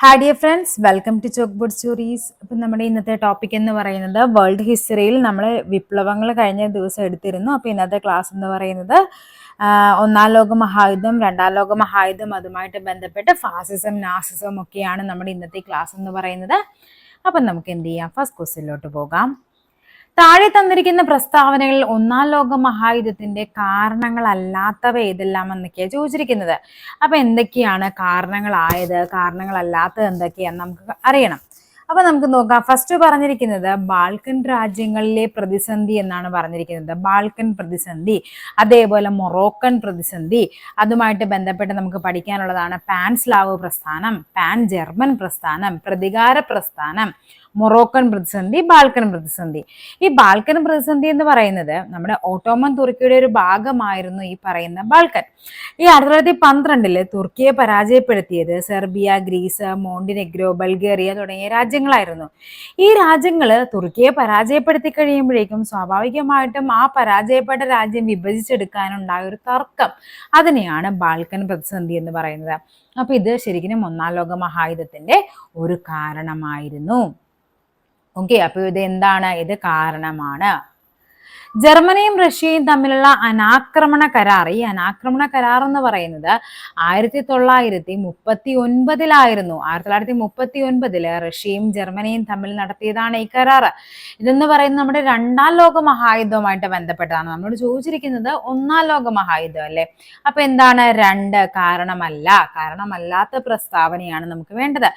Hi dear friends welcome to chalkboard stories അപ്പം നമ്മുടെ ഇന്നത്തെ ടോപ്പിക് എന്ന് പറയുന്നത് വേൾഡ് ഹിസ്റ്ററിയിൽ നമ്മൾ വിപ്ലവങ്ങൾ കഴിഞ്ഞ ദിവസം എടുത്തിരുന്നു. അപ്പോൾ ഇന്നത്തെ ക്ലാസ് എന്ന് പറയുന്നത് ഒന്നാം ലോക മഹായുദ്ധം രണ്ടാം ലോക മഹായുദ്ധം അതുമായിട്ട് ബന്ധപ്പെട്ട് ഫാസിസം നാസിസം ഒക്കെയാണ് നമ്മുടെ ഇന്നത്തെ ക്ലാസ് എന്ന് പറയുന്നത്. അപ്പം നമുക്ക് എന്ത് ചെയ്യാം? ഫസ്റ്റ് ക്വസ്റ്റിലോട്ട് പോകാം. താഴെ തന്നിരിക്കുന്ന പ്രസ്താവനകളിൽ ഒന്നാം ലോക മഹായുദ്ധത്തിന്റെ കാരണങ്ങളല്ലാത്തവ ഏതെല്ലാം എന്നൊക്കെയാണ് ചോദിച്ചിരിക്കുന്നത്. അപ്പൊ എന്തൊക്കെയാണ് കാരണങ്ങളായത്? കാരണങ്ങളല്ലാത്തത് എന്തൊക്കെയാന്ന് നമുക്ക് അറിയണം. അപ്പൊ നമുക്ക് നോക്കാം. ഫസ്റ്റ് പറഞ്ഞിരിക്കുന്നത് ബാൾക്കൻ രാജ്യങ്ങളിലെ പ്രതിസന്ധി എന്നാണ് പറഞ്ഞിരിക്കുന്നത്. ബാൾക്കൻ പ്രതിസന്ധി അതേപോലെ മൊറോക്കൻ പ്രതിസന്ധി അതുമായിട്ട് ബന്ധപ്പെട്ട് നമുക്ക് പഠിക്കാനുള്ളതാണ് പാൻ സ്ലാവ് പ്രസ്ഥാനം പാൻ ജർമ്മൻ പ്രസ്ഥാനം പ്രതികാര പ്രസ്ഥാനം മൊറോക്കൻ പ്രതിസന്ധി ബാൽക്കൻ പ്രതിസന്ധി. ഈ ബാൽക്കൻ പ്രതിസന്ധി എന്ന് പറയുന്നത് നമ്മുടെ ഓട്ടോമൻ തുർക്കിയുടെ ഒരു ഭാഗമായിരുന്നു ഈ പറയുന്ന ബാൽക്കൻ. ഈ ആയിരത്തി തൊള്ളായിരത്തി പന്ത്രണ്ടിൽ തുർക്കിയെ പരാജയപ്പെടുത്തിയത് സെർബിയ ഗ്രീസ് മോണ്ടിനെഗ്രോ ബൾഗേറിയ തുടങ്ങിയ രാജ്യങ്ങളായിരുന്നു. ഈ രാജ്യങ്ങൾ തുർക്കിയെ പരാജയപ്പെടുത്തി കഴിയുമ്പോഴേക്കും സ്വാഭാവികമായിട്ടും ആ പരാജയപ്പെട്ട രാജ്യം വിഭജിച്ചെടുക്കാനുണ്ടായ ഒരു തർക്കം അതിനെയാണ് ബാൽക്കൻ പ്രതിസന്ധി എന്ന് പറയുന്നത്. അപ്പൊ ഇത് ശരിക്കും ഒന്നാം ലോക മഹായുദ്ധത്തിന്റെ ഒരു കാരണമായിരുന്നു. ഓക്കെ അപ്പൊ ഇത് എന്താണ്? ഇത് കാരണമാണ്. ജർമ്മനിയും റഷ്യയും തമ്മിലുള്ള അനാക്രമണ കരാർ. ഈ അനാക്രമണ കരാർ എന്ന് പറയുന്നത് ആയിരത്തി തൊള്ളായിരത്തി മുപ്പത്തി ഒൻപതിലായിരുന്നു ആയിരത്തി തൊള്ളായിരത്തി മുപ്പത്തി ഒൻപതിൽ റഷ്യയും ജർമ്മനിയും തമ്മിൽ നടത്തിയതാണ് ഈ കരാർ. ഇതെന്ന് പറയുന്നത് നമ്മുടെ രണ്ടാം ലോക മഹായുദ്ധവുമായിട്ട് ബന്ധപ്പെട്ടതാണ്. നമ്മളോട് ചോദിച്ചിരിക്കുന്നത് ഒന്നാം ലോക മഹായുദ്ധം അല്ലേ? അപ്പൊ എന്താണ്? രണ്ട് കാരണമല്ല. കാരണമല്ലാത്ത പ്രസ്താവനയാണ് നമുക്ക് വേണ്ടത്.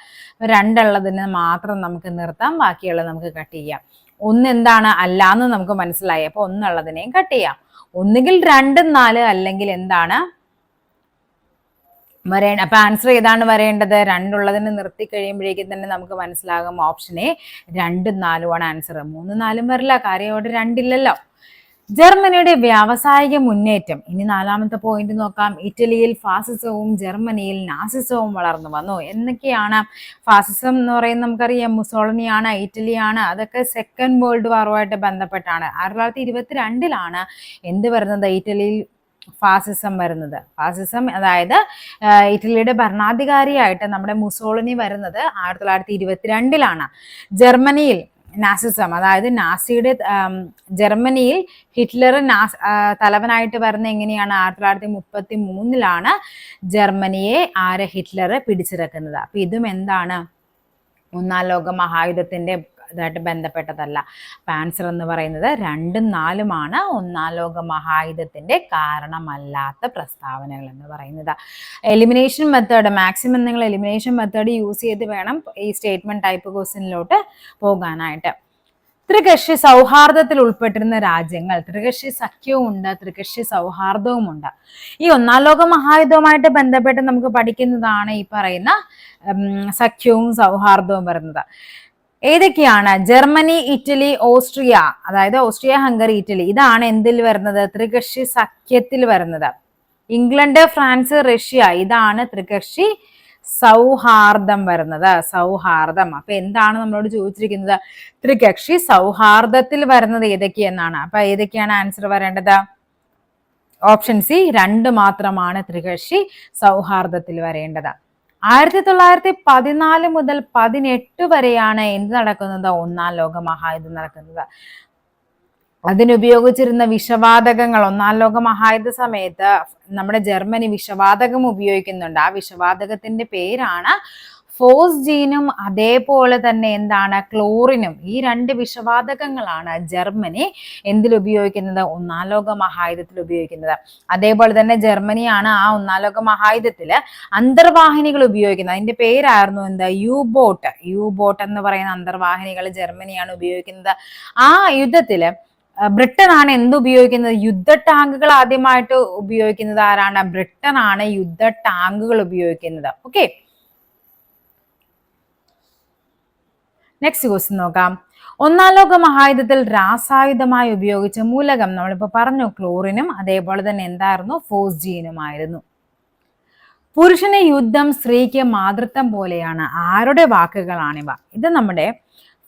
രണ്ടുള്ളതിന് മാത്രം നമുക്ക് നിർത്താം ബാക്കിയുള്ളത് നമുക്ക് കട്ട് ചെയ്യാം. ഒന്ന് എന്താണ് അല്ല എന്ന് നമുക്ക് മനസ്സിലായി. അപ്പൊ ഒന്നുള്ളതിനെയും കട്ട് ചെയ്യാം. ഒന്നുകിൽ രണ്ടും നാല് അല്ലെങ്കിൽ എന്താണ്? വരേണ്ട അപ്പൊ ആൻസർ ഏതാണ് വരേണ്ടത്? രണ്ടുള്ളതിനെ നിർത്തി കഴിയുമ്പോഴേക്കും തന്നെ നമുക്ക് മനസ്സിലാകും ഓപ്ഷൻ എ രണ്ടും നാലുമാണ് ആൻസർ മൂന്നും നാലും വരില്ല. കാര്യം അവിടെ രണ്ടില്ലല്ലോ. ജർമ്മനിയുടെ വ്യാവസായിക മുന്നേറ്റം. ഇനി നാലാമത്തെ പോയിന്റ് നോക്കാം. ഇറ്റലിയിൽ ഫാസിസവും ജർമ്മനിയിൽ നാസിസവും വളർന്നു വന്നു. എന്നൊക്കെയാണ് ഫാസിസം എന്ന് പറയുന്നത് നമുക്കറിയാം. മുസോളനിയാണ് ഇറ്റലിയാണ്. അതൊക്കെ സെക്കൻഡ് വേൾഡ് വാറുമായിട്ട് ബന്ധപ്പെട്ടാണ്. ആയിരത്തി തൊള്ളായിരത്തി ഇരുപത്തിരണ്ടിലാണ് എന്ത് വരുന്നത്? ഇറ്റലിയിൽ ഫാസിസം വരുന്നത്. ഫാസിസം അതായത് ഇറ്റലിയുടെ ഭരണാധികാരിയായിട്ട് നമ്മുടെ മുസോളിനി വരുന്നത് ആയിരത്തി തൊള്ളായിരത്തി ഇരുപത്തിരണ്ടിലാണ്. ജർമ്മനിയിൽ നാസിസം അതായത് നാസിയുടെ ജർമ്മനിയിൽ ഹിറ്റ്ലർ നാസ് തലവനായിട്ട് വരുന്ന എങ്ങനെയാണ്? ആയിരത്തി തൊള്ളായിരത്തി മുപ്പത്തി മൂന്നിലാണ് ജർമ്മനിയെ ആരെ ഹിറ്റ്ലർ പിടിച്ചിറക്കുന്നത്. അപ്പൊ ഇതും എന്താണ്? ഒന്നാം ലോക മഹായുദ്ധത്തിന്റെ ഇതായിട്ട് ബന്ധപ്പെട്ടതല്ല. അപ്പം ആൻസർ എന്ന് പറയുന്നത് രണ്ടും നാലുമാണ്. ഒന്നാം ലോക മഹായുദ്ധത്തിന്റെ കാരണമല്ലാത്ത പ്രസ്താവനകൾ എന്ന് പറയുന്നത്. എലിമിനേഷൻ മെത്തേഡ് മാക്സിമം നിങ്ങൾ എലിമിനേഷൻ മെത്തേഡ് യൂസ് ചെയ്ത് വേണം ഈ സ്റ്റേറ്റ്മെന്റ് ടൈപ്പ് ക്വസ്റ്റിനിലോട്ട് പോകാനായിട്ട്. ത്രികക്ഷി സൗഹാർദ്ദത്തിൽ ഉൾപ്പെട്ടിരുന്ന രാജ്യങ്ങൾ ത്രികക്ഷി സഖ്യവും ഉണ്ട് ത്രികക്ഷി സൗഹാർദ്ദവും ഉണ്ട് ഈ ഒന്നാം ലോക മഹായുദ്ധവുമായിട്ട് ബന്ധപ്പെട്ട് നമുക്ക് പഠിക്കുന്നതാണ് ഈ പറയുന്ന സഖ്യവും സൗഹാർദ്ദവും വരുന്നത്. ഏതൊക്കെയാണ്? ജർമ്മനി ഇറ്റലി ഓസ്ട്രിയ അതായത് ഓസ്ട്രിയ ഹംഗറി ഇറ്റലി. ഇതാണ് എന്തിൽ വരുന്നത്? ത്രികക്ഷി സഖ്യത്തിൽ വരുന്നത്. England France Russia. ഇതാണ് ത്രികക്ഷി സൗഹാർദ്ദം വരുന്നത്. സൗഹാർദ്ദം. അപ്പൊ എന്താണ് നമ്മളോട് ചോദിച്ചിരിക്കുന്നത്? ത്രികക്ഷി സൗഹാർദ്ദത്തിൽ വരുന്നത് ഏതൊക്കെയെന്നാണ്? അപ്പൊ ഏതൊക്കെയാണ് ആൻസർ വരേണ്ടത്? ഓപ്ഷൻ സി രണ്ട് മാത്രമാണ് ത്രികക്ഷി സൗഹാർദ്ദത്തിൽ വരേണ്ടത്. ആയിരത്തി തൊള്ളായിരത്തി പതിനാല് മുതൽ പതിനെട്ട് വരെയാണ് എന്ത് നടക്കുന്നത്? ഒന്നാം ലോക മഹായുദ്ധം നടക്കുന്നത്. അതിനുപയോഗിച്ചിരുന്ന വിഷവാതകങ്ങൾ ഒന്നാം ലോക മഹായുദ്ധ സമയത്ത് നമ്മുടെ ജർമ്മനി വിഷവാതകം ഉപയോഗിക്കുന്നുണ്ട്. ആ വിഷവാതകത്തിന്റെ പേരാണ് ഫോസ്ജീനും അതേപോലെ തന്നെ എന്താണ് ക്ലോറിനും ഈ രണ്ട് വിഷവാതകങ്ങളാണ് ജർമ്മനി എന്തിൽ ഉപയോഗിക്കുന്നത്? ഒന്നാം ലോക മഹായുദ്ധത്തിൽ ഉപയോഗിക്കുന്നത്. അതേപോലെ തന്നെ ജർമ്മനിയാണ് ആ ഒന്നാം ലോക മഹായുദ്ധത്തിൽ അന്തർവാഹിനികൾ ഉപയോഗിക്കുന്നത്. അതിന്റെ പേരായിരുന്നു എന്താ? യു ബോട്ട് യു ബോട്ട് എന്ന് പറയുന്ന അന്തർവാഹിനികൾ ജർമ്മനിയാണ് ഉപയോഗിക്കുന്നത്. ആ യുദ്ധത്തിൽ ബ്രിട്ടനാണ് എന്ത് ഉപയോഗിക്കുന്നത്? യുദ്ധ ടാങ്കുകൾ ആദ്യമായിട്ട് ഉപയോഗിക്കുന്നത് ആരാണ്? ബ്രിട്ടനാണ് യുദ്ധ ടാങ്കുകൾ ഉപയോഗിക്കുന്നത്. ഓക്കെ? നെക്സ്റ്റ് ക്വസ്റ്റ്യൻ നോക്കാം. ഒന്നാം ലോക മഹായുദ്ധത്തിൽ രാസായുധമായി ഉപയോഗിച്ച മൂലകം നമ്മളിപ്പോ പറഞ്ഞു ക്ലോറിനും അതേപോലെ തന്നെ എന്തായിരുന്നു? ഫോസ്ജീനുമായിരുന്നു പുരുഷന് യുദ്ധം സ്ത്രീക്ക് മാതൃത്വം പോലെയാണ്. ആരുടെ വാക്കുകളാണിവ? ഇത് നമ്മുടെ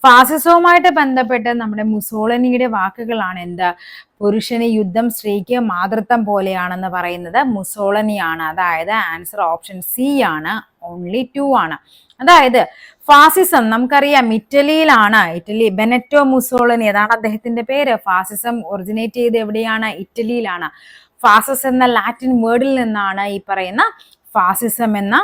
ഫാസിസവുമായിട്ട് ബന്ധപ്പെട്ട് നമ്മുടെ മുസോളിനിയുടെ വാക്കുകളാണ് എന്താ? പുരുഷന് യുദ്ധം സ്ത്രീക്ക് മാതൃത്വം പോലെയാണെന്ന് പറയുന്നത് മുസോളനിയാണ്. അതായത് ആൻസർ ഓപ്ഷൻ സി ആണ് ഓൺലി ടു ആണ്. അതായത് ഫാസിസം നമുക്കറിയാം ഇറ്റലിയിലാണ്. ഇറ്റലി ബെനറ്റോ മുസോളനി അതാണ് അദ്ദേഹത്തിന്റെ പേര്. ഫാസിസം ഒറിജിനേറ്റ് ചെയ്ത് എവിടെയാണ്? ഇറ്റലിയിലാണ്. ഫാസസ് എന്ന ലാറ്റിൻ വേർഡിൽ നിന്നാണ് ഈ പറയുന്ന ഫാസിസം എന്ന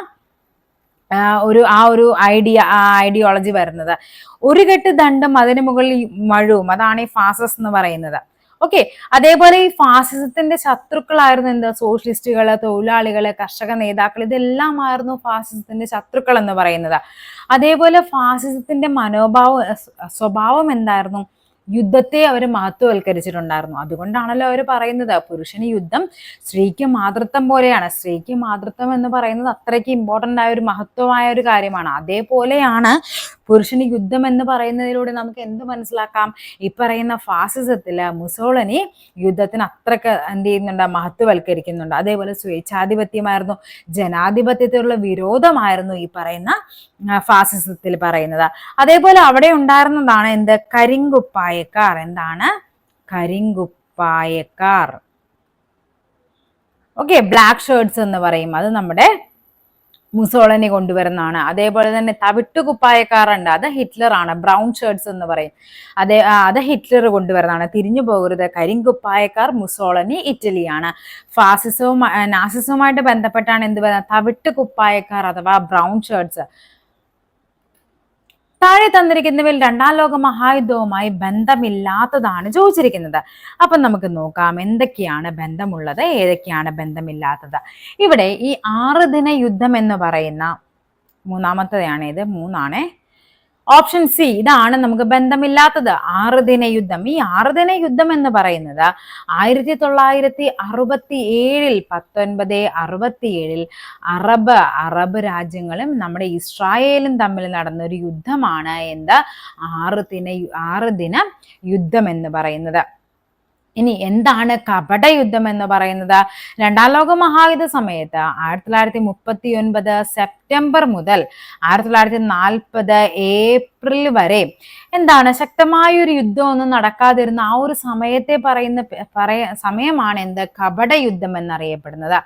ഒരു ആ ഒരു ഐഡിയ ഐഡിയോളജി വരുന്നത്. ഒരു കെട്ട് ദണ്ടും അതിന് മുകളിൽ മഴവും. അതാണ് ഈ ഫാസസ് എന്ന് പറയുന്നത്. ഓക്കെ അതേപോലെ ഈ ഫാസിസത്തിന്റെ ശത്രുക്കളായിരുന്നു എന്ത് സോഷ്യലിസ്റ്റുകൾ തൊഴിലാളികൾ കർഷക നേതാക്കൾ ഇതെല്ലാമായിരുന്നു ഫാസിസത്തിന്റെ ശത്രുക്കൾ എന്ന് പറയുന്നത്. അതേപോലെ ഫാസിസത്തിന്റെ മനോഭാവ സ്വഭാവം എന്തായിരുന്നു? യുദ്ധത്തെ അവർ മഹത്വവൽക്കരിച്ചിട്ടുണ്ടായിരുന്നു. അതുകൊണ്ടാണല്ലോ അവർ പറയുന്നത് പുരുഷന് യുദ്ധം സ്ത്രീക്ക് മാതൃത്വം പോലെയാണ്. സ്ത്രീക്ക് മാതൃത്വം എന്ന് പറയുന്നത് അത്രയ്ക്ക് ഇമ്പോർട്ടന്റ് ആയ ഒരു മഹത്വമായ ഒരു കാര്യമാണ്. അതേപോലെയാണ് പുരുഷന് യുദ്ധം എന്ന് പറയുന്നതിലൂടെ നമുക്ക് എന്ത് മനസ്സിലാക്കാം? ഈ പറയുന്ന ഫാസിസത്തിൽ മുസോളനി യുദ്ധത്തിന് അത്രയ്ക്ക് എന്ത് ചെയ്യുന്നുണ്ട്? മഹത്വവൽക്കരിക്കുന്നുണ്ട്. അതേപോലെ സ്വേച്ഛാധിപത്യമായിരുന്നു. ജനാധിപത്യത്തിലുള്ള വിരോധമായിരുന്നു ഈ പറയുന്ന ഫാസിസത്തിൽ പറയുന്നത്. അതേപോലെ അവിടെ ഉണ്ടായിരുന്നതാണ് എന്ത്? കരിങ്കുപ്പായക്കാർ. എന്താണ്? കരിങ്കുപ്പായക്കാർ. ഓക്കെ ബ്ലാക്ക് ഷേർട്സ് എന്ന് പറയും. അത് നമ്മുടെ മുസോളനി കൊണ്ടുവരുന്നതാണ്. അതേപോലെ തന്നെ തവിട്ട് കുപ്പായക്കാറുണ്ട് അത് ഹിറ്റ്ലറാണ്. ബ്രൗൺ ഷർട്ട്സ് എന്ന് പറയും. അതേ അത് ഹിറ്റ്ലർ കൊണ്ടുവരുന്നതാണ്. തിരിഞ്ഞു പോകരുത്. കരിങ്കുപ്പായക്കാർ മുസോളനി ഇറ്റലിയാണ്. ഫാസിസവും നാസിസവുമായിട്ട് ബന്ധപ്പെട്ടാണ് എന്ത് പറയുന്നത് തവിട്ട് കുപ്പായക്കാർ അഥവാ ബ്രൗൺ ഷർട്ട്സ് താഴെ തന്നിരിക്കുന്നവയിൽ രണ്ടാം ലോക മഹായുദ്ധവുമായി ബന്ധമില്ലാത്തതാണ് ചോദിച്ചിരിക്കുന്നത്. അപ്പം നമുക്ക് നോക്കാം എന്തൊക്കെയാണ് ബന്ധമുള്ളത് ഏതൊക്കെയാണ് ബന്ധമില്ലാത്തത്? ഇവിടെ ഈ ആറ് ദിന യുദ്ധം എന്ന് പറയുന്ന മൂന്നാമത്തതാണ് ഇത് മൂന്നാണേ ഓപ്ഷൻ സി ഇതാണ് നമുക്ക് ബന്ധമില്ലാത്തത്. ആറ് ദിന യുദ്ധം. ഈ ആറ് ദിന യുദ്ധം എന്ന് പറയുന്നത് ആയിരത്തി തൊള്ളായിരത്തി അറുപത്തി ഏഴിൽ പത്തൊൻപത് അറുപത്തി ഏഴിൽ അറബ് അറബ് രാജ്യങ്ങളും നമ്മുടെ ഇസ്രായേലും തമ്മിൽ നടന്ന ഒരു യുദ്ധമാണ് എന്ത്? ആറ് ദിന യുദ്ധം എന്ന് പറയുന്നത്. ഇനി എന്താണ് കപട യുദ്ധം എന്ന് പറയുന്നത്? രണ്ടാം ലോക മഹായുദ്ധ സമയത്ത് ആയിരത്തി തൊള്ളായിരത്തി മുപ്പത്തി ഒൻപത് സെപ്റ്റംബർ മുതൽ ആയിരത്തി തൊള്ളായിരത്തി നാൽപ്പത് ഏപ്രിൽ വരെ എന്താണ് ശക്തമായ ഒരു യുദ്ധമൊന്നും നടക്കാതിരുന്ന ആ ഒരു സമയത്തെ പറയുന്ന പറയ സമയമാണ് എന്ത് കപട യുദ്ധം എന്നറിയപ്പെടുന്നത്.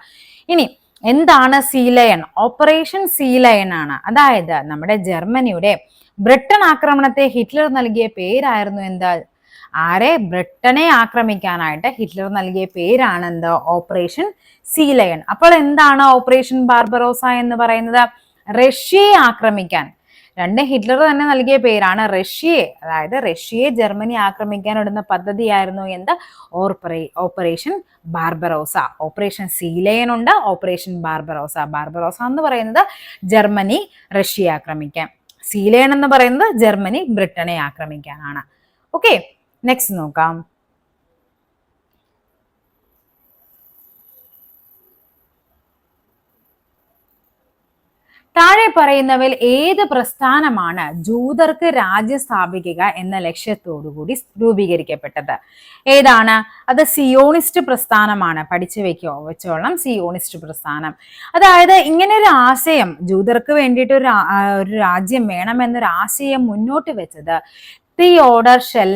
ഇനി എന്താണ് സീലയൺ ഓപ്പറേഷൻ സീലയൺ ആണ്. അതായത് നമ്മുടെ ജർമ്മനിയുടെ ബ്രിട്ടൻ ആക്രമണത്തെ ഹിറ്റ്ലർ നൽകിയ പേരായിരുന്നു എന്താ? ആരെ? ബ്രിട്ടനെ ആക്രമിക്കാനായിട്ട് ഹിറ്റ്ലർ നൽകിയ പേരാണ് എന്ത്? ഓപ്പറേഷൻ സീലയൺ അപ്പോൾ എന്താണ് ഓപ്പറേഷൻ ബാർബറോസ എന്ന് പറയുന്നത്? റഷ്യയെ ആക്രമിക്കാൻ. രണ്ട് ഹിറ്റ്ലർ തന്നെ നൽകിയ പേരാണ്. റഷ്യയെ അതായത് റഷ്യയെ ജർമ്മനി ആക്രമിക്കാൻ ഇടുന്ന പദ്ധതിയായിരുന്നു എന്ത്? ഓർപ്പറേ operation Barbarossa. Operation Sea Lion ഉണ്ട് ഓപ്പറേഷൻ ബാർബറോസ. ബാർബറോസ എന്ന് പറയുന്നത് ജർമ്മനി റഷ്യയെ ആക്രമിക്കാൻ. സീലയൻ എന്ന് പറയുന്നത് ജർമ്മനി ബ്രിട്ടനെ ആക്രമിക്കാനാണ്. ഓക്കെ. നെക്സ്റ്റ് നോക്കാം. താഴെ പറയുന്നവയിൽ ഏത് പ്രസ്ഥാനമാണ് ജൂതർക്ക് രാജ്യം സ്ഥാപിക്കുക എന്ന ലക്ഷ്യത്തോടുകൂടി രൂപീകരിക്കപ്പെട്ടത്? ഏതാണ്? അത് സിയോണിസ്റ്റ് പ്രസ്ഥാനമാണ്. പഠിച്ചു വെക്കോ വെച്ചോളം സിയോണിസ്റ്റ് പ്രസ്ഥാനം. അതായത് ഇങ്ങനെ ഒരു ആശയം ജൂതർക്ക് വേണ്ടിയിട്ട് ഒരു ഒരു രാജ്യം വേണമെന്നൊരു ആശയം മുന്നോട്ട് വെച്ചത് തിയോഡർ ഷെൽ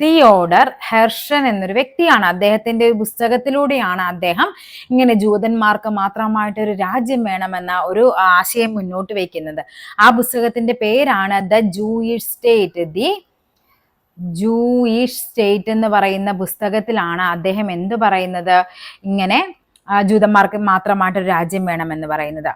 തിയോഡർ ഹെർഷൻ എന്നൊരു വ്യക്തിയാണ്. അദ്ദേഹത്തിന്റെ ഒരു പുസ്തകത്തിലൂടെയാണ് അദ്ദേഹം ഇങ്ങനെ ജൂതന്മാർക്ക് മാത്രമായിട്ട് ഒരു രാജ്യം വേണമെന്ന ഒരു ആശയം മുന്നോട്ട് വയ്ക്കുന്നത് ആ പുസ്തകത്തിന്റെ പേരാണ് the Jewish state the Jewish state എന്ന് പറയുന്ന പുസ്തകത്തിലാണ് അദ്ദേഹം എന്ത് പറയുന്നത്? ഇങ്ങനെ ജൂതന്മാർക്ക് മാത്രമായിട്ട് ഒരു രാജ്യം വേണമെന്ന് പറയുന്നത്.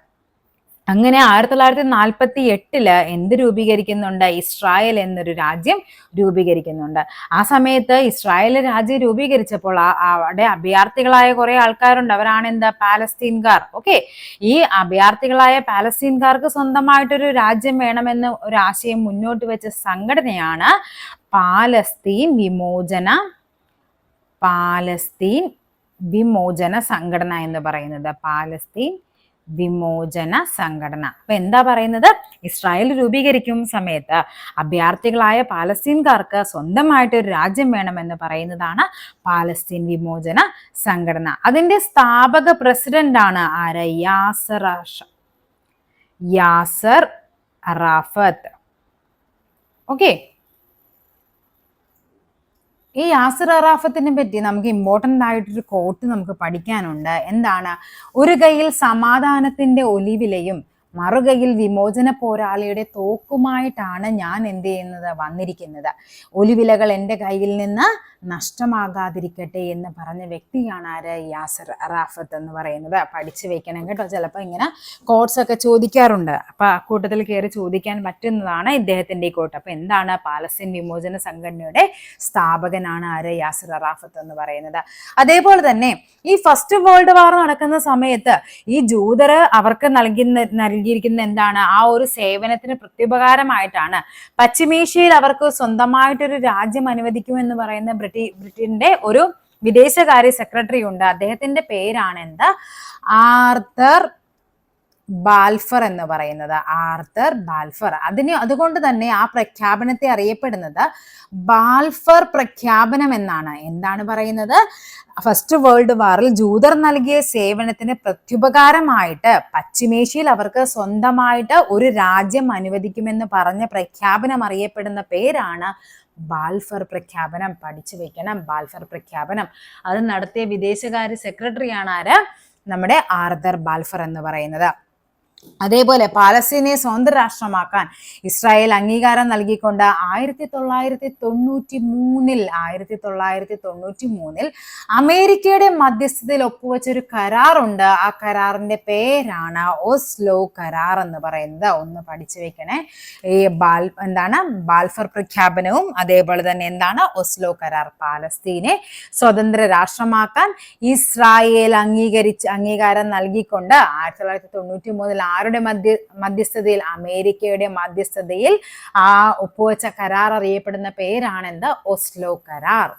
അങ്ങനെ ആയിരത്തി തൊള്ളായിരത്തി നാൽപ്പത്തി എട്ടിൽ എന്ത് രൂപീകരിക്കുന്നുണ്ട്? ഇസ്രായേൽ എന്നൊരു രാജ്യം രൂപീകരിക്കുന്നുണ്ട്. ആ സമയത്ത് ഇസ്രായേൽ രാജ്യം രൂപീകരിച്ചപ്പോൾ അവിടെ അഭയാർത്ഥികളായ കുറെ ആൾക്കാരുണ്ട്. അവരാണ് എന്താ? പാലസ്തീൻകാർ. ഓക്കെ? ഈ അഭയാർത്ഥികളായ പാലസ്തീൻകാർക്ക് സ്വന്തമായിട്ടൊരു രാജ്യം വേണമെന്ന് ഒരു ആശയം മുന്നോട്ട് വെച്ച സംഘടനയാണ് പാലസ്തീൻ വിമോചന പാലസ്തീൻ വിമോചന സംഘടന എന്ന് പറയുന്നത്. പാലസ്തീൻ വിമോചന സംഘടന. അപ്പൊ എന്താ പറയുന്നത്? ഇസ്രായേൽ രൂപീകരിക്കും സമയത്ത് അഭയാർത്ഥികളായ പാലസ്തീൻകാർക്ക് സ്വന്തമായിട്ട് ഒരു രാജ്യം വേണമെന്ന് പറയുന്നതാണ് പാലസ്തീൻ വിമോചന സംഘടന. അതിന്റെ സ്ഥാപക പ്രസിഡന്റ് ആണ് ആര്? Yasser Yasser Arafat. ഓക്കെ? ഈ യാസിർ അറാഫത്തിനെ പറ്റി നമുക്ക് ഇമ്പോർട്ടന്റ് ആയിട്ടൊരു കോട്ട് നമുക്ക് പഠിക്കാനുണ്ട്. എന്താണ്? ഒരു കയ്യിൽ സമാധാനത്തിന്റെ ഒലിവിലയും മറുകയിൽ വിമോചന പോരാളിയുടെ തോക്കുമായിട്ടാണ് ഞാൻ എന്ത് ചെയ്യുന്നത്? വന്നിരിക്കുന്നത്. ഒലിവിലകൾ എന്റെ കയ്യിൽ നിന്ന് നഷ്ടമാകാതിരിക്കട്ടെ എന്ന് പറഞ്ഞ വ്യക്തിയാണ് ആര്? യാസർ റാഫത്ത് എന്ന് പറയുന്നത്. പഠിച്ചു വെക്കണം കേട്ടോ. ചിലപ്പോൾ ഇങ്ങനെ കോട്ട്സ് ഒക്കെ ചോദിക്കാറുണ്ട്. അപ്പൊ ആ കൂട്ടത്തിൽ കയറി ചോദിക്കാൻ പറ്റുന്നതാണ് ഇദ്ദേഹത്തിന്റെ ഈ കോട്ട് അപ്പൊ എന്താണ് പാലസ്തീൻ വിമോചന സംഘടനയുടെ സ്ഥാപകനാണ് ആര്? യാസർ റാഫത്ത് എന്ന് പറയുന്നത്. അതേപോലെ തന്നെ ഈ ഫസ്റ്റ് വേൾഡ് വാർ നടക്കുന്ന സമയത്ത് ഈ ജൂതർ അവർക്ക് നൽകുന്ന നൽകിയിരിക്കുന്ന എന്താണ്? ആ ഒരു സേവനത്തിന് പ്രത്യുപകാരമായിട്ടാണ്. പശ്ചിമേഷ്യയിൽ അവർക്ക് സ്വന്തമായിട്ടൊരു രാജ്യം അനുവദിക്കുമെന്ന് പറയുന്ന ബ്രിട്ടി ബ്രിട്ടീന്റെ ഒരു വിദേശകാര്യ സെക്രട്ടറി ഉണ്ട് അദ്ദേഹത്തിന്റെ പേരാണ് എന്താ? ആർത്തർ ബാൽഫർ എന്ന് പറയുന്നത് ആർത്തർ ബാൽഫർ. അതിന് അതുകൊണ്ട് തന്നെ ആ പ്രഖ്യാപനത്തെ അറിയപ്പെടുന്നത് ബാൽഫർ പ്രഖ്യാപനം എന്നാണ്. എന്താണ് പറയുന്നത്? ഫസ്റ്റ് വേൾഡ് വാറിൽ ജൂതർ നൽകിയ സേവനത്തിന് പ്രത്യുപകാരമായിട്ട് പശ്ചിമേഷ്യയിൽ അവർക്ക് സ്വന്തമായിട്ട് ഒരു രാജ്യം അനുവദിക്കുമെന്ന് പറഞ്ഞ പ്രഖ്യാപനം അറിയപ്പെടുന്ന പേരാണ് ബാൽഫർ പ്രഖ്യാപനം. പഠിച്ചു വെക്കണം ബാൽഫർ പ്രഖ്യാപനം. അത് നടത്തിയ വിദേശകാര്യ സെക്രട്ടറിയാണ് ആര്? നമ്മുടെ ആർദർ ബാൽഫർ എന്ന് പറയുന്നത്. അതേപോലെ പാലസ്തീനെ സ്വതന്ത്ര രാഷ്ട്രമാക്കാൻ ഇസ്രായേൽ അംഗീകാരം നൽകിക്കൊണ്ട് ആയിരത്തി തൊള്ളായിരത്തി തൊണ്ണൂറ്റി മൂന്നിൽ ആയിരത്തി തൊള്ളായിരത്തി തൊണ്ണൂറ്റി മൂന്നിൽ അമേരിക്കയുടെ മധ്യസ്ഥതയിൽ ഒപ്പുവെച്ച ഒരു കരാറുണ്ട്. ആ കരാറിന്റെ പേരാണ് ഓസ്ലോ കരാർ എന്ന് പറയുന്നത്. ഒന്ന് പഠിച്ചു വെക്കണേ. ഈ ബാൽ എന്താണ്? ബാൽഫർ പ്രഖ്യാപനവും അതേപോലെ തന്നെ എന്താണ്? ഓസ്ലോ കരാർ. പാലസ്തീനെ സ്വതന്ത്ര രാഷ്ട്രമാക്കാൻ ഇസ്രായേൽ അംഗീകരിച്ച് അംഗീകാരം നൽകിക്കൊണ്ട് ആയിരത്തി തൊള്ളായിരത്തി തൊണ്ണൂറ്റി മൂന്നിൽ ആരുടെ മധ്യ മധ്യസ്ഥതയിൽ? അമേരിക്കയുടെ മധ്യസ്ഥതയിൽ. ആ ഒപ്പുവെച്ച കരാർ അറിയപ്പെടുന്ന പേരാണെന്ത്? ഓസ്ലോ കരാർ.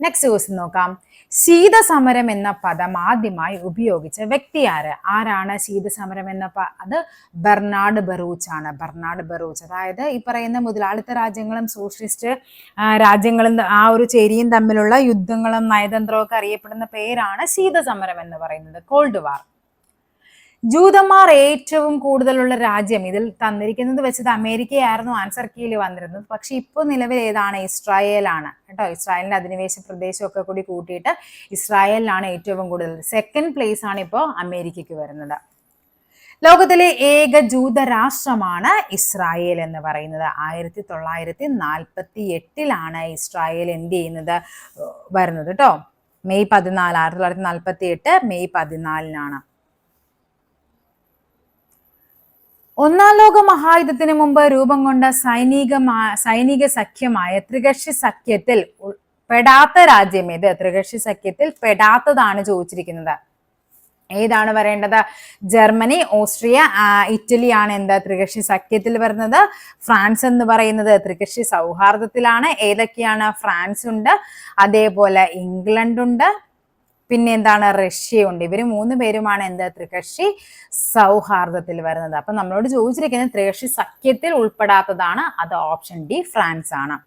നെക്സ്റ്റ് ക്വസ്റ്റ്യൻ നോക്കാം. ശീതസമരം എന്ന പദം ആദ്യമായി ഉപയോഗിച്ച വ്യക്തി ആര്? ആരാണ് ശീതസമരം എന്ന പ അത്? ബെർണാഡ് ബറൂച്ച് ആണ്. Bernard Baruch. അതായത് ഈ പറയുന്ന മുതലാളിത്ത രാജ്യങ്ങളും സോഷ്യലിസ്റ്റ് രാജ്യങ്ങളും ആ ഒരു ചേരിയും തമ്മിലുള്ള യുദ്ധങ്ങളും നയതന്ത്രവും ഒക്കെ അറിയപ്പെടുന്ന പേരാണ് ശീതസമരം എന്ന് പറയുന്നത്. കോൾഡ് വാർ ജൂതന്മാർ ഏറ്റവും കൂടുതലുള്ള രാജ്യം ഇതിൽ തന്നിരിക്കുന്നത് വെച്ചത് അമേരിക്കയായിരുന്നു. ആൻസർ കീയിൽ വന്നിരുന്നത്. പക്ഷെ ഇപ്പോൾ നിലവിൽ ഏതാണ്? ഇസ്രായേലാണ്. കേട്ടോ ഇസ്രായേലിന്റെ അധിനിവേശ പ്രദേശമൊക്കെ കൂടി കൂട്ടിയിട്ട് ഇസ്രായേലിലാണ് ഏറ്റവും കൂടുതൽ. സെക്കൻഡ് പ്ലേസ് ആണ് ഇപ്പോൾ അമേരിക്കയ്ക്ക് വരുന്നത്. ലോകത്തിലെ ഏക ജൂത രാഷ്ട്രമാണ് ഇസ്രായേൽ എന്ന് പറയുന്നത്. ആയിരത്തി തൊള്ളായിരത്തി നാൽപ്പത്തി എട്ടിലാണ് ഇസ്രായേൽ എന്ത് ചെയ്യുന്നത്? വരുന്നത് കേട്ടോ. മെയ് പതിനാല് ആയിരത്തി തൊള്ളായിരത്തി നാൽപ്പത്തി എട്ട് മെയ് പതിനാലിനാണ്. ഒന്നാം ലോക മഹായുദ്ധത്തിന് മുമ്പ് രൂപം കൊണ്ട സൈനിക സൈനിക സഖ്യമായ ത്രികക്ഷി സഖ്യത്തിൽ പെടാത്ത രാജ്യം ഏത്? ത്രികക്ഷി സഖ്യത്തിൽ പെടാത്തതാണ് ചോദിച്ചിരിക്കുന്നത്. ഏതാണ് വരേണ്ടത്? ജർമ്മനി ഓസ്ട്രിയ ഇറ്റലിയാണ് എന്താ ത്രികക്ഷി സഖ്യത്തിൽ വരുന്നത്? ഫ്രാൻസ് എന്ന് പറയുന്നത് ത്രികക്ഷി സൗഹാർദ്ദത്തിലാണ്. ഏതൊക്കെയാണ്? ഫ്രാൻസ് ഉണ്ട് അതേപോലെ ഇംഗ്ലണ്ട് ഉണ്ട് പിന്നെ എന്താണ് റഷ്യ ഉണ്ട് ഇവർ മൂന്ന് പേരുമാണ് എന്താ? ത്രികക്ഷി സൗഹാർദ്ദത്തിൽ വരുന്നത്. അപ്പൊ നമ്മളോട് ചോദിച്ചിരിക്കുന്നത് ത്രികക്ഷി സഖ്യത്തിൽ ഉൾപ്പെടാത്തതാണ്. അത് ഓപ്ഷൻ ഡി ഫ്രാൻസ് ആണ്.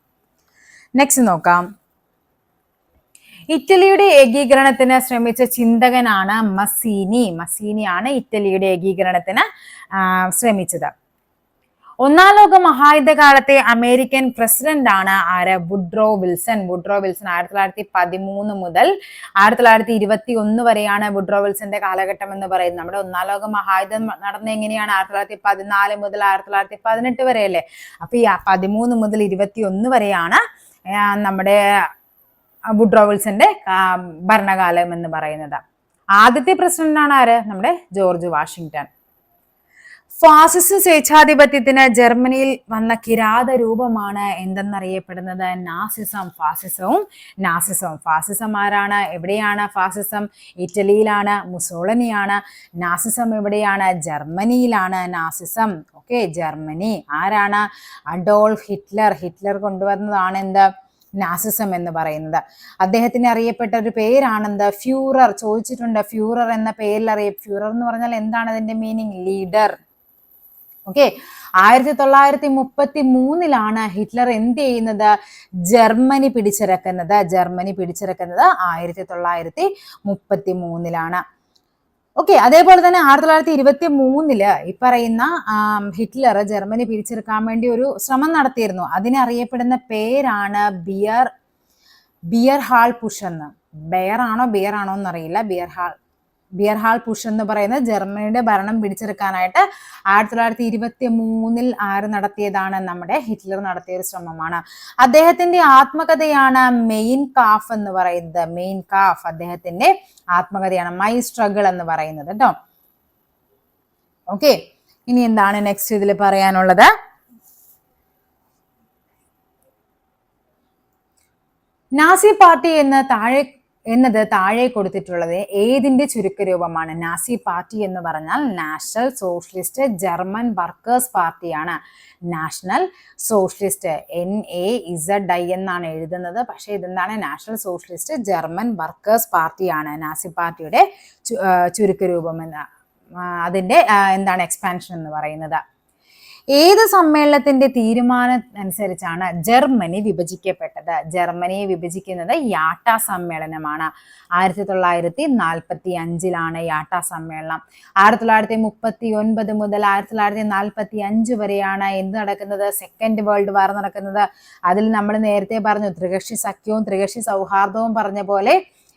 നെക്സ്റ്റ് നോക്കാം. ഇറ്റലിയുടെ ഏകീകരണത്തിന് ശ്രമിച്ച ചിന്തകനാണ് മസീനി. മസീനിയാണ് ഇറ്റലിയുടെ ഏകീകരണത്തിന് ശ്രമിച്ചത്. ഒന്നാം ലോക മഹായുദ്ധ കാലത്തെ അമേരിക്കൻ പ്രസിഡന്റ് ആണ് ആര്? Woodrow Wilson. വുഡ്രോ വിൽസൺ ആയിരത്തി തൊള്ളായിരത്തി പതിമൂന്ന് മുതൽ ആയിരത്തി തൊള്ളായിരത്തി ഇരുപത്തി ഒന്ന് വരെയാണ് വുഡ്രോ വിൽസന്റെ കാലഘട്ടം എന്ന് പറയുന്നത്. നമ്മുടെ ഒന്നാം ലോക മഹായുദ്ധം നടന്ന എങ്ങനെയാണ്? ആയിരത്തി തൊള്ളായിരത്തി പതിനാല് മുതൽ ആയിരത്തി തൊള്ളായിരത്തി പതിനെട്ട് വരെയല്ലേ? അപ്പൊ ഈ പതിമൂന്ന് മുതൽ ഇരുപത്തി ഒന്ന് വരെയാണ് നമ്മുടെ വുഡ്രോ വിൽസന്റെ ഭരണകാലം എന്ന് പറയുന്നത്. ആദ്യത്തെ പ്രസിഡന്റ് ആണ് ആര്? നമ്മുടെ ജോർജ് വാഷിങ്ടൺ. ഫാസിസം സ്വേച്ഛാധിപത്യത്തിന് ജർമ്മനിയിൽ വന്ന കിരാത രൂപമാണ് എന്തെന്നറിയപ്പെടുന്നത്? നാസിസം ഫാസിസവും നാസിസവും ഫാസിസം ആരാണ്? എവിടെയാണ് ഫാസിസം? ഇറ്റലിയിലാണ് മുസോളനിയാണ്. നാസിസം എവിടെയാണ്? ജർമ്മനിയിലാണ് നാസിസം. Okay Germany. ആരാണ്? Adolf Hitler. ഹിറ്റ്ലർ കൊണ്ടുവന്നതാണ് എന്ത്? നാസിസം എന്ന് പറയുന്നത്. അദ്ദേഹത്തിന് അറിയപ്പെട്ട ഒരു പേരാണെന്ത്? ഫ്യൂറർ. ചോദിച്ചിട്ടുണ്ട് ഫ്യൂറർ എന്ന പേരിൽ അറിയ ഫ്യൂറർ എന്ന് പറഞ്ഞാൽ എന്താണ് അതിന്റെ മീനിങ്? ലീഡർ. ഓക്കെ ആയിരത്തി തൊള്ളായിരത്തി മുപ്പത്തി മൂന്നിലാണ് ഹിറ്റ്ലർ എന്ത് ചെയ്യുന്നത്? ജർമ്മനി പിടിച്ചിറക്കുന്നത്. ജർമ്മനി പിടിച്ചിറക്കുന്നത് ആയിരത്തി തൊള്ളായിരത്തി മുപ്പത്തി മൂന്നിലാണ് ഓക്കെ അതേപോലെ തന്നെ ആയിരത്തി തൊള്ളായിരത്തി ഇരുപത്തി മൂന്നിൽ ഈ പറയുന്ന ഹിറ്റ്ലർ ജർമ്മനി പിടിച്ചെടുക്കാൻ വേണ്ടി ഒരു ശ്രമം നടത്തിയിരുന്നു. അതിനറിയപ്പെടുന്ന പേരാണ് ബിയർ ബിയർ ഹാൾ പുഷ് എന്ന് ബെയർ ആണോ ബിയർ ആണോ എന്നറിയില്ല beer hall beer hall push എന്ന് പറയുന്ന ജർമ്മനിയുടെ ഭരണം പിടിച്ചെടുക്കാനായിട്ട് ആയിരത്തി തൊള്ളായിരത്തി ഇരുപത്തി മൂന്നിൽ ആര് നടത്തിയതാണ് നമ്മുടെ ഹിറ്റ്ലർ നടത്തിയ ഒരു ശ്രമമാണ്. അദ്ദേഹത്തിന്റെ ആത്മകഥയാണ് മെയിൻ കാഫ് എന്ന് പറയുന്നത്. മെയിൻ കാഫ് അദ്ദേഹത്തിന്റെ ആത്മകഥയാണ്. മൈ സ്ട്രഗിൾ എന്ന് പറയുന്നത് കേട്ടോ. ഓക്കെ ഇനി എന്താണ് നെക്സ്റ്റ് ഇതിൽ പറയാനുള്ളത്? നാസി പാർട്ടി എന്ന് താഴെ എന്നത് താഴെ കൊടുത്തിട്ടുള്ളത് ഏതിന്റെ ചുരുക്കരൂപമാണ് നാസി പാർട്ടി എന്ന് പറഞ്ഞാൽ നാഷണൽ സോഷ്യലിസ്റ്റ് ജർമ്മൻ വർക്കേഴ്സ് പാർട്ടിയാണ്. National socialist N A Z I എന്നാണ് എഴുതുന്നത്. പക്ഷേ ഇതെന്താണ്? നാഷണൽ സോഷ്യലിസ്റ്റ് ജർമ്മൻ വർക്കേഴ്സ് പാർട്ടിയാണ് നാസി പാർട്ടിയുടെ ചുരുക്കരൂപം എന്ന്. അതിന്റെ എന്താണ്? എക്സ്പാൻഷൻ എന്ന് പറയുന്നത്. ഏത് സമ്മേളനത്തിന്റെ തീരുമാനം അനുസരിച്ചാണ് ജർമ്മനി വിഭജിക്കപ്പെട്ടത്? ജർമ്മനിയെ വിഭജിക്കുന്നത് യാട്ട സമ്മേളനമാണ്. ആയിരത്തി തൊള്ളായിരത്തി നാൽപ്പത്തി അഞ്ചിലാണ് യാട്ട സമ്മേളനം. ആയിരത്തി തൊള്ളായിരത്തി മുപ്പത്തി ഒൻപത് മുതൽ ആയിരത്തി തൊള്ളായിരത്തി നാൽപ്പത്തി അഞ്ച് വരെയാണ് എന്ത് നടക്കുന്നത്? സെക്കൻഡ് വേൾഡ് വാർ നടക്കുന്നത്. അതിൽ നമ്മൾ നേരത്തെ പറഞ്ഞു ത്രികക്ഷി സഖ്യവും ത്രികക്ഷി സൗഹാർദ്ദവും പറഞ്ഞ പോലെ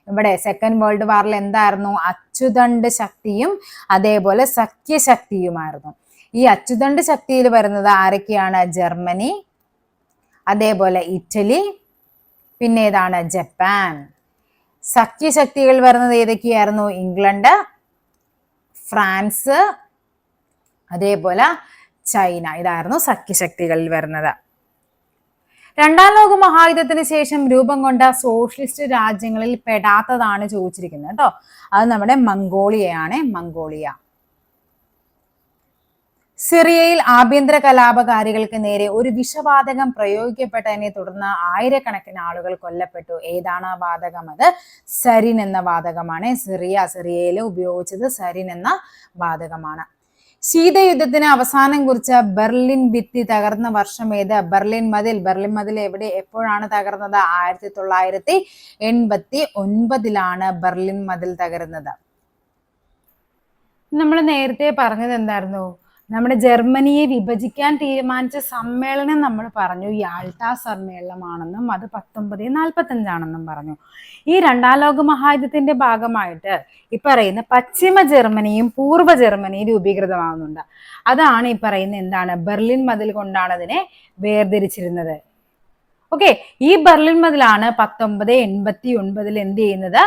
ഇവിടെ സെക്കൻഡ് വേൾഡ് വാറിൽ എന്തായിരുന്നു? അച്ചുതണ്ട് ശക്തിയും അതേപോലെ സഖ്യശക്തിയുമായിരുന്നു. ഈ അച്ചുതണ്ട് ശക്തിയിൽ വരുന്നത് ആരൊക്കെയാണ്? ജർമ്മനി അതേപോലെ ഇറ്റലി പിന്നെ ഏതാണ്? ജപ്പാൻ. സഖ്യശക്തികൾ വരുന്നത് ഏതൊക്കെയായിരുന്നു? ഇംഗ്ലണ്ട് ഫ്രാൻസ് അതേപോലെ ചൈന. ഇതായിരുന്നു സഖ്യശക്തികളിൽ വരുന്നത്. രണ്ടാം ലോക മഹായുദ്ധത്തിന് ശേഷം രൂപം കൊണ്ട സോഷ്യലിസ്റ്റ് രാജ്യങ്ങളിൽ പെടാത്തതാണ് ചോദിച്ചിരിക്കുന്നത് കേട്ടോ. അത് നമ്മുടെ മംഗോളിയയാണ്. മംഗോളിയ. സിറിയയിൽ ആഭ്യന്തര കലാപകാരികൾക്ക് നേരെ ഒരു വിഷവാതകം പ്രയോഗിക്കപ്പെട്ടതിനെ തുടർന്ന് ആയിരക്കണക്കിന് ആളുകൾ കൊല്ലപ്പെട്ടു. ഏതാണ് ആ വാതകം? അത് സരിൻ എന്ന വാതകമാണ്. സിറിയ സിറിയയിൽ ഉപയോഗിച്ചത് സരിൻ എന്ന വാതകമാണ്. ശീതയുദ്ധത്തിന് അവസാനം കുറിച്ച ബെർലിൻ ഭിത്തി തകർന്ന വർഷം ഏത്? ബെർലിൻ മതിൽ. ബെർലിൻ മതിൽ എവിടെ? എപ്പോഴാണ് തകർന്നത്? ആയിരത്തി തൊള്ളായിരത്തി എൺപത്തി ഒൻപതിലാണ് ബെർലിൻ മതിൽ തകരുന്നത്. നമ്മൾ നേരത്തെ പറഞ്ഞത് എന്തായിരുന്നു? നമ്മുടെ ജർമ്മനിയെ വിഭജിക്കാൻ തീരുമാനിച്ച സമ്മേളനം നമ്മൾ പറഞ്ഞു. യാൾട്ട സമ്മേളനമാണെന്നും അത് പത്തൊമ്പത് നാൽപ്പത്തി അഞ്ചാണെന്നും പറഞ്ഞു. ഈ രണ്ടാം ലോക മഹായുദ്ധത്തിന്റെ ഭാഗമായിട്ട് ഈ പറയുന്ന പശ്ചിമ ജർമ്മനിയും പൂർവ ജർമ്മനിയും രൂപീകൃതമാകുന്നുണ്ട് അതാണ് ഈ പറയുന്ന എന്താണ് ബെർലിൻ മതിൽ കൊണ്ടാണ് അതിനെ വേർതിരിച്ചിരുന്നത്. ഓക്കെ ഈ ബെർലിൻ മതിലാണ് പത്തൊമ്പത് എൺപത്തി ഒൻപതിൽ എന്ത് ചെയ്യുന്നത്?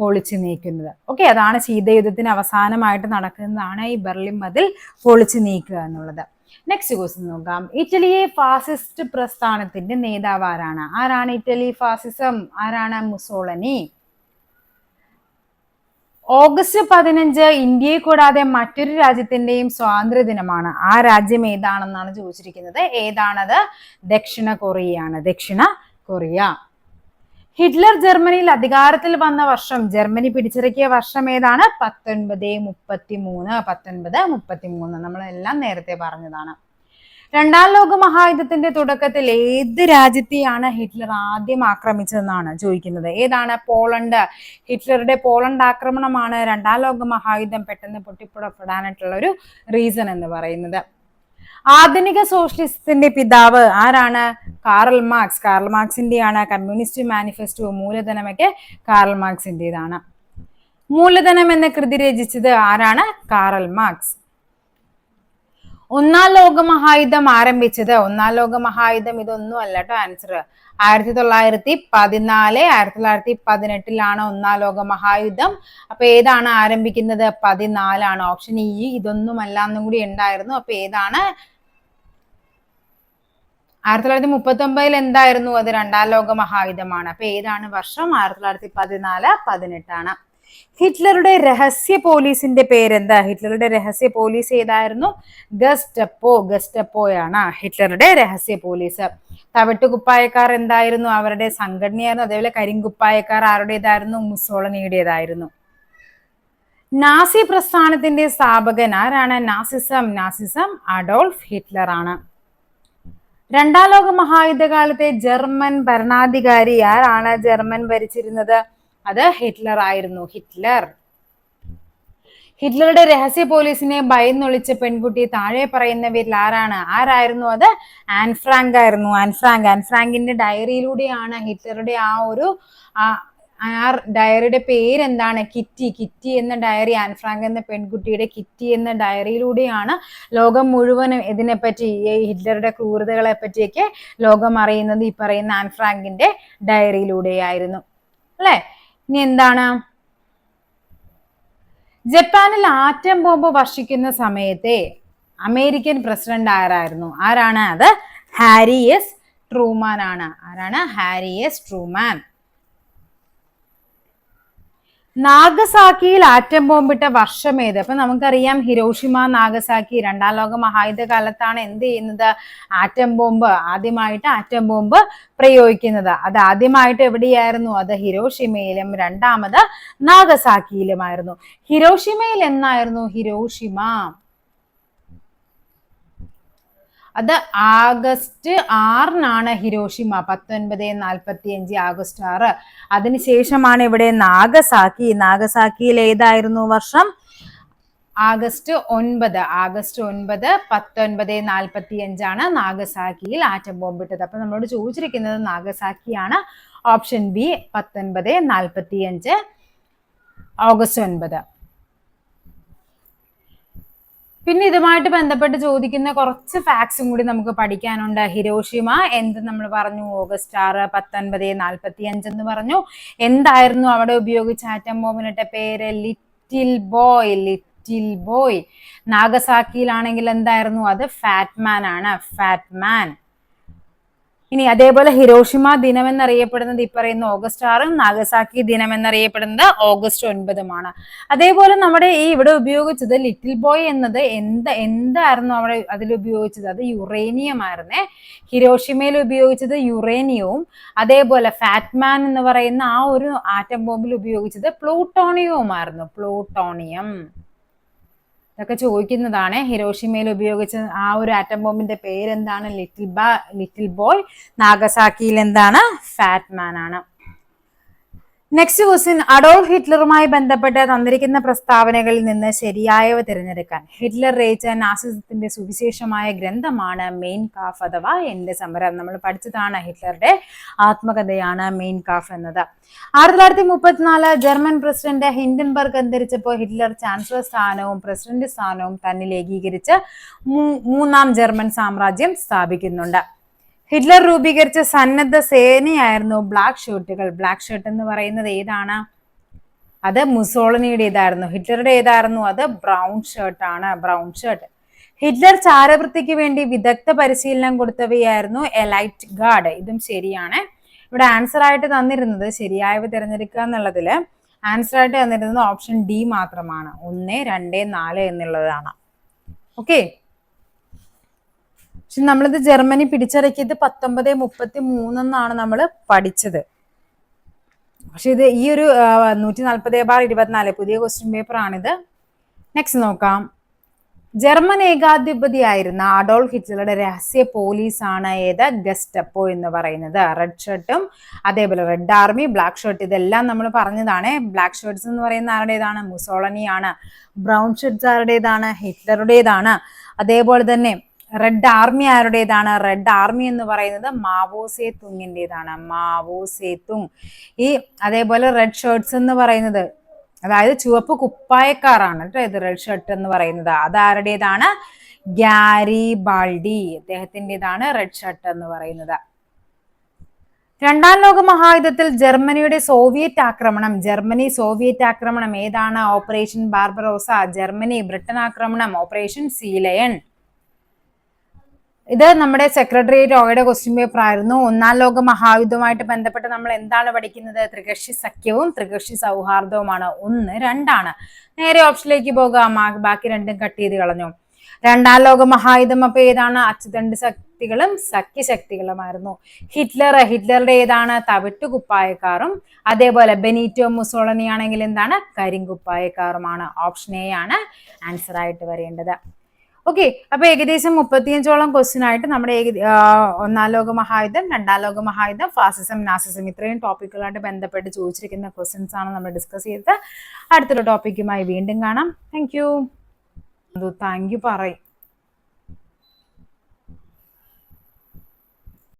പൊളിച്ചു നീക്കുന്നത്. ഓക്കെ അതാണ് ശീതയുദ്ധത്തിന് അവസാനമായിട്ട് നടക്കുന്നതാണ് ഈ ബെർലിൻ മതിൽ പൊളിച്ചു നീക്കുക എന്നുള്ളത്. നെക്സ്റ്റ് ക്വസ്റ്റ്യൻ നോക്കാം. ഇറ്റലിയെ ഫാസിസ്റ്റ് പ്രസ്ഥാനത്തിന്റെ നേതാവ് ആരാണ്? ആരാണ് ഇറ്റലി ഫാസിസം ആരാണ് മുസോളനി? ഓഗസ്റ്റ് പതിനഞ്ച് ഇന്ത്യയെ കൂടാതെ മറ്റൊരു രാജ്യത്തിന്റെയും സ്വാതന്ത്ര്യ ദിനമാണ്. ആ രാജ്യം ഏതാണെന്നാണ് ചോദിച്ചിരിക്കുന്നത്? ഏതാണത്? ദക്ഷിണ കൊറിയയാണ്. ദക്ഷിണ കൊറിയ. ഹിറ്റ്ലർ ജർമ്മനിയിൽ അധികാരത്തിൽ വന്ന വർഷം ജർമ്മനി പിടിച്ചിറക്കിയ വർഷം ഏതാണ്? പത്തൊൻപത് മുപ്പത്തി മൂന്ന് പത്തൊൻപത് മുപ്പത്തി മൂന്ന് നമ്മളെല്ലാം നേരത്തെ പറഞ്ഞതാണ്. രണ്ടാം ലോക മഹായുദ്ധത്തിന്റെ തുടക്കത്തിൽ ഏത് രാജ്യത്തെയാണ് ഹിറ്റ്ലർ ആദ്യം ആക്രമിച്ചതെന്നാണ് ചോദിക്കുന്നത്. ഏതാണ്? പോളണ്ട്. ഹിറ്റ്ലറുടെ പോളണ്ട് ആക്രമണമാണ് രണ്ടാം ലോക മഹായുദ്ധം പെട്ടെന്ന് പൊട്ടിപ്പുറപ്പെടാനായിട്ടുള്ള ഒരു റീസൺ എന്ന് പറയുന്നത്. ആധുനിക സോഷ്യലിസത്തിന്റെ പിതാവ് ആരാണ്? Karl Marx. കാറൽ മാർക്സിന്റെയാണ് കമ്മ്യൂണിസ്റ്റ് മാനിഫെസ്റ്റോ മൂലധനമൊക്കെ കാറൽ മാർക്സിന്റേതാണ്. മൂലധനം എന്ന കൃതി രചിച്ചത് ആരാണ്? Karl Marx. ഒന്നാം ലോക മഹായുദ്ധം ആരംഭിച്ചത്. ഒന്നാം ലോക മഹായുദ്ധം ഇതൊന്നും അല്ല കേട്ടോ ആൻസർ ആയിരത്തി തൊള്ളായിരത്തി പതിനാല് ആയിരത്തി തൊള്ളായിരത്തി പതിനെട്ടിലാണ് ഒന്നാം ലോകമഹായുദ്ധം. അപ്പൊ ഏതാണ് ആരംഭിക്കുന്നത്? പതിനാലാണ്. ഓപ്ഷൻ ഇ ഇതൊന്നും അല്ല എന്നും കൂടി ഉണ്ടായിരുന്നു. അപ്പൊ ഏതാണ് ആയിരത്തി തൊള്ളായിരത്തി മുപ്പത്തി ഒമ്പതിൽ എന്തായിരുന്നു അത് രണ്ടാം ലോക മഹായുദ്ധമാണ്. അപ്പൊ ഏതാണ് വർഷം? ആയിരത്തി തൊള്ളായിരത്തി പതിനാല് പതിനെട്ടാണ്. ഹിറ്റ്ലറുടെ രഹസ്യ പോലീസിന്റെ പേരെന്താ? ഹിറ്റ്ലറുടെ രഹസ്യ പോലീസ് ഏതായിരുന്നു? ഗസ്റ്റപ്പോ. ഗസ്റ്റപ്പോയാണ് ഹിറ്റ്ലറുടെ രഹസ്യ പോലീസ്. തവിട്ടുകുപ്പായക്കാർ എന്തായിരുന്നു? അവരുടെ സംഘടനയായിരുന്നു. അതേപോലെ കരിങ്കുപ്പായക്കാർ ആരുടേതായിരുന്നു? മുസോളനിയുടേതായിരുന്നു. നാസി പ്രസ്ഥാനത്തിന്റെ സ്ഥാപകൻ ആരാണ്? നാസിസം. നാസിസം അഡോൾഫ് ഹിറ്റ്ലർ ആണ് രണ്ടാം ലോക മഹായുദ്ധകാലത്തെ ജർമ്മൻ ഭരണാധികാരി ആരാണ്? ജർമ്മൻ ഭരിച്ചിരുന്നത്? അത് ഹിറ്റ്ലർ ആയിരുന്നു. ഹിറ്റ്ലർ. ഹിറ്റ്ലറുടെ രഹസ്യ പോലീസിനെ ഭയന്നൊളിച്ച പെൺകുട്ടി താഴെ പറയുന്നവരിൽ ആരാണ്? ആരായിരുന്നു അത്? ആൻഫ്രാങ്ക് ആയിരുന്നു. ആൻഫ്രാങ്ക്. ആൻഫ്രാങ്കിന്റെ ഡയറിയിലൂടെയാണ് ഹിറ്റ്ലറുടെ ആ ഒരു ആ ഡയറിയുടെ പേരെന്താണ്? കിറ്റി. കിറ്റി എന്ന ഡയറി ആൻ ഫ്രാങ്ക് എന്ന പെൺകുട്ടിയുടെ കിറ്റി എന്ന ഡയറിയിലൂടെയാണ് ലോകം മുഴുവനും ഇതിനെപ്പറ്റി ഈ ഹിറ്റ്ലറുടെ ക്രൂരതകളെ പറ്റിയൊക്കെ ലോകം അറിയുന്നത്. ഈ പറയുന്ന ആൻ ഫ്രാങ്കിന്റെ ഡയറിയിലൂടെയായിരുന്നു അല്ലെ? ഇനി എന്താണ്? ജപ്പാനിൽ ആറ്റം ബോംബ് വർഷിക്കുന്ന സമയത്തെ അമേരിക്കൻ പ്രസിഡന്റ് ആരായിരുന്നു? ആരാണ് അത്? ഹാരി എസ് ട്രൂമാൻ ആണ് ആരാണ്? Harry S Truman. നാഗസാക്കിയിൽ ആറ്റം ബോംബിട്ട വർഷം ഏത്? അപ്പൊ നമുക്കറിയാം ഹിരോഷിമ നാഗസാക്കി രണ്ടാം ലോക മഹായുദ്ധ കാലത്താണ് എന്ത് ചെയ്യുന്നത്? ആറ്റം ബോംബ് ആദ്യമായിട്ട് ആറ്റം ബോംബ് പ്രയോഗിക്കുന്നത്. അത് ആദ്യമായിട്ട് എവിടെയായിരുന്നു? അത് ഹിരോഷിമയിലും രണ്ടാമത് നാഗസാക്കിയിലുമായിരുന്നു. ഹിരോഷിമയിൽ എന്നായിരുന്നു? ഹിരോഷിമ. അത് ആഗസ്റ്റ് ആറിനാണ് ഹിരോഷിമ പത്തൊൻപത് നാൽപ്പത്തി അഞ്ച് ആഗസ്റ്റ് ആറ്. അതിനുശേഷമാണ് ഇവിടെ നാഗസാക്കി. നാഗസാക്കിയിൽ ഏതായിരുന്നു വർഷം? ആഗസ്റ്റ് ഒൻപത്. ആഗസ്റ്റ് ഒൻപത് പത്തൊൻപത് നാൽപ്പത്തി അഞ്ചാണ് നാഗസാക്കിയിൽ ആറ്റം ബോംബിട്ടത് അപ്പൊ നമ്മളോട് ചോദിച്ചിരിക്കുന്നത് നാഗസാക്കിയാണ് ഓപ്ഷൻ ബി പത്തൊൻപത് നാൽപ്പത്തി അഞ്ച് ഓഗസ്റ്റ് ഒൻപത്. പിന്നെ ഇതുമായിട്ട് ബന്ധപ്പെട്ട് ചോദിക്കുന്ന കുറച്ച് ഫാക്ട്സും കൂടി നമുക്ക് പഠിക്കാനുണ്ട്. ഹിരോഷിമ എന്ത് നമ്മൾ പറഞ്ഞു? ഓഗസ്റ്റ് ആറ് പത്തൊൻപത് നാൽപ്പത്തി അഞ്ച് എന്ന് പറഞ്ഞു. എന്തായിരുന്നു അവിടെ ഉപയോഗിച്ച ആറ്റം ബോംബിനിട്ട പേര്? ലിറ്റിൽ ബോയ് ലിറ്റിൽ ബോയ് നാഗസാക്കിയിലാണെങ്കിൽ എന്തായിരുന്നു? അത് ഫാറ്റ്മാൻ ആണ്. ഫാറ്റ്മാൻ ഇനി അതേപോലെ ഹിരോഷിമ ദിനം എന്നറിയപ്പെടുന്നത് ഈ പറയുന്ന ഓഗസ്റ്റ് ആറും നാഗസാക്കി ദിനം എന്നറിയപ്പെടുന്നത് ഓഗസ്റ്റ് ഒൻപതുമാണ്. അതേപോലെ നമ്മുടെ ഈ ഇവിടെ ഉപയോഗിച്ചത് ലിറ്റിൽ ബോയ് എന്നത് എന്ത് എന്തായിരുന്നു അവിടെ അതിൽ ഉപയോഗിച്ചത്? അത് യുറേനിയം ആയിരുന്നേ. ഹിരോഷിമയിൽ ഉപയോഗിച്ചത് യുറേനിയവും അതേപോലെ ഫാറ്റ്മാൻ എന്ന് പറയുന്ന ആ ഒരു ആറ്റം ബോംബിൽ ഉപയോഗിച്ചത് പ്ലൂട്ടോണിയവുമായിരുന്നു. പ്ലൂട്ടോണിയം. ഇതൊക്കെ ചോദിക്കുന്നതാണ്. ഹിരോഷിമയിൽ ഉപയോഗിച്ച ആ ഒരു ആറ്റം ബോംബിന്റെ പേരെന്താണ്? ലിറ്റിൽ ബാ ലിറ്റിൽ ബോയ് നാഗസാക്കിയിൽ എന്താണ്? ഫാറ്റ്മാൻ ആണ്. നെക്സ്റ്റ് ക്വസ്റ്റ്യൻ അഡോൾഫ് ഹിറ്റ്ലറുമായി ബന്ധപ്പെട്ട് തന്നിരിക്കുന്ന പ്രസ്താവനകളിൽ നിന്ന് ശരിയായവ തിരഞ്ഞെടുക്കാൻ. ഹിറ്റ്ലർ രചിച്ച നാസിസത്തിന്റെ സുവിശേഷമായ ഗ്രന്ഥമാണ് മെയിൻ കാഫ് അഥവാ എന്റെ സമരം. നമ്മൾ പഠിച്ചതാണ് ഹിറ്റ്ലറുടെ ആത്മകഥയാണ് മെയിൻ കാഫ് എന്നത്. ആയിരത്തി തൊള്ളായിരത്തി മുപ്പത്തിനാല് ജർമ്മൻ പ്രസിഡന്റ് ഹിൻഡൻബർഗ് അന്തരിച്ചപ്പോൾ ഹിറ്റ്ലർ ചാൻസലർ സ്ഥാനവും പ്രസിഡന്റ് സ്ഥാനവും തന്നിൽ ഏകീകരിച്ച് മൂന്നാം ജർമ്മൻ സാമ്രാജ്യം സ്ഥാപിക്കുന്നുണ്ട്. ഹിറ്റ്ലർ രൂപീകരിച്ച സന്നദ്ധ സേനയായിരുന്നു ബ്ലാക്ക് ഷർട്ടുകൾ. ബ്ലാക്ക് ഷർട്ട് എന്ന് പറയുന്നത് ഏതാണ്? അത് മുസോളനിയുടേതായിരുന്നു. ഹിറ്റ്ലറുടെ ഏതായിരുന്നു അത് ബ്രൗൺ ഷർട്ട് ആണ് ബ്രൗൺ ഷർട്ട്. ഹിറ്റ്ലർ ചാരവൃത്തിക്ക് വേണ്ടി വിദഗ്ധ പരിശീലനം കൊടുത്തവയായിരുന്നു എലൈറ്റ് ഗാർഡ്. ഇതും ശരിയാണ്. ഇവിടെ ആൻസർ ആയിട്ട് തന്നിരുന്നത് ശരിയായവ തിരഞ്ഞെടുക്കുക എന്നുള്ളതിൽ ആൻസർ ആയിട്ട് തന്നിരുന്നത് ഓപ്ഷൻ ഡി മാത്രമാണ്. ഒന്ന് രണ്ട് നാല് എന്നുള്ളതാണ്. ഓക്കെ? പക്ഷെ നമ്മളിത് ജർമ്മനി പിടിച്ചടക്കിയത് പത്തൊമ്പത് മുപ്പത്തി മൂന്നെന്നാണ് നമ്മൾ പഠിച്ചത്. പക്ഷെ ഇത് ഈ ഒരു നൂറ്റി നാൽപ്പത് ബാർ ഇരുപത്തിനാല് പുതിയ ക്വസ്റ്റ്യൻ പേപ്പർ ആണിത്. നെക്സ്റ്റ് നോക്കാം. ജർമ്മൻ ഏകാധിപതിയായിരുന്ന അഡോൾഫ് ഹിറ്റ്ലറുടെ രഹസ്യ ആണ് ഏത്? ഗസ്റ്റപ്പോ എന്ന് പറയുന്നത്. റെഡ് ഷർട്ടും അതേപോലെ റെഡ് ആർമി ബ്ലാക്ക് ഷർട്ട് ഇതെല്ലാം നമ്മൾ പറഞ്ഞതാണ്. ബ്ലാക്ക് ഷർട്ട്സ് എന്ന് പറയുന്ന ആരുടേതാണ്? മുസോളനിയാണ്. ബ്രൗൺ ഷർട്ട്സ് ആരുടേതാണ്? ഹിറ്റ്ലറുടേതാണ്. അതേപോലെ തന്നെ റെഡ് ആർമി ആരുടേതാണ്? റെഡ് ആർമി എന്ന് പറയുന്നത് മാവോ സേ തുങ്ങിന്റെതാണ് മാവോ സേ ഈ അതേപോലെ റെഡ് ഷർട്ട്സ് എന്ന് പറയുന്നത് അതായത് ചുവപ്പ് കുപ്പായക്കാരാണ് കേട്ടോ ഇത് റെഡ് ഷർട്ട് എന്ന് പറയുന്നത്. അതാരുടേതാണ്? ഗ്യാരി ബാൾഡി അദ്ദേഹത്തിന്റെതാണ് റെഡ് ഷർട്ട് എന്ന് പറയുന്നത്. രണ്ടാം ലോക മഹായുദ്ധത്തിൽ ജർമ്മനിയുടെ സോവിയറ്റ് ആക്രമണം. ജർമ്മനി സോവിയറ്റ് ആക്രമണം. ഏതാണ്? Operation Barbarossa. ജർമ്മനി ബ്രിട്ടൻ ആക്രമണം. ഓപ്പറേഷൻ സീലയൺ ഇത് നമ്മുടെ സെക്രട്ടറി ഓയുടെ ക്വസ്റ്റ്യൻ പേപ്പർ ആയിരുന്നു. ഒന്നാം ലോക മഹായുദ്ധവുമായിട്ട് ബന്ധപ്പെട്ട് നമ്മൾ എന്താണ് പഠിക്കുന്നത്? ത്രികക്ഷി സഖ്യവും ത്രികക്ഷി സൗഹാർദ്ദവുമാണ്. ഒന്ന് രണ്ടാണ്. നേരെ ഓപ്ഷനിലേക്ക് പോകാം. ബാക്കി രണ്ടും കട്ട് ചെയ്ത് കളഞ്ഞു. രണ്ടാം ലോക മഹായുദ്ധം അപ്പൊ ഏതാണ്? അച്ചുതണ്ട് ശക്തികളും സഖ്യശക്തികളുമായിരുന്നു ഹിറ്റ്ലർ ഹിറ്റ്ലറുടെ ഏതാണ്? തവിട്ടുകുപ്പായക്കാറും അതേപോലെ ബെനീറ്റോ മുസോളനി ആണെങ്കിൽ എന്താണ്? കരിങ്കുപ്പായക്കാറുമാണ് ഓപ്ഷൻ എ ആണ്. ആൻസർ ആയിട്ട് വരേണ്ടത്. ഓക്കെ അപ്പൊ ഏകദേശം മുപ്പത്തിയഞ്ചോളം ക്വസ്റ്റ്യൻ ആയിട്ട് നമ്മുടെ ഒന്നാം ലോക മഹായുദ്ധം രണ്ടാം ലോക മഹായുദ്ധം ഫാസിസം നാസിസം ഇത്രയും ടോപ്പിക്കുകളായിട്ട് ബന്ധപ്പെട്ട് ചോദിച്ചിരിക്കുന്ന ക്വസ്റ്റ്യൻസ് ആണ് നമ്മൾ ഡിസ്കസ് ചെയ്തത്. അടുത്തൊരു ടോപ്പിക്കുമായി വീണ്ടും കാണാം. താങ്ക് യു താങ്ക് യു പറയും.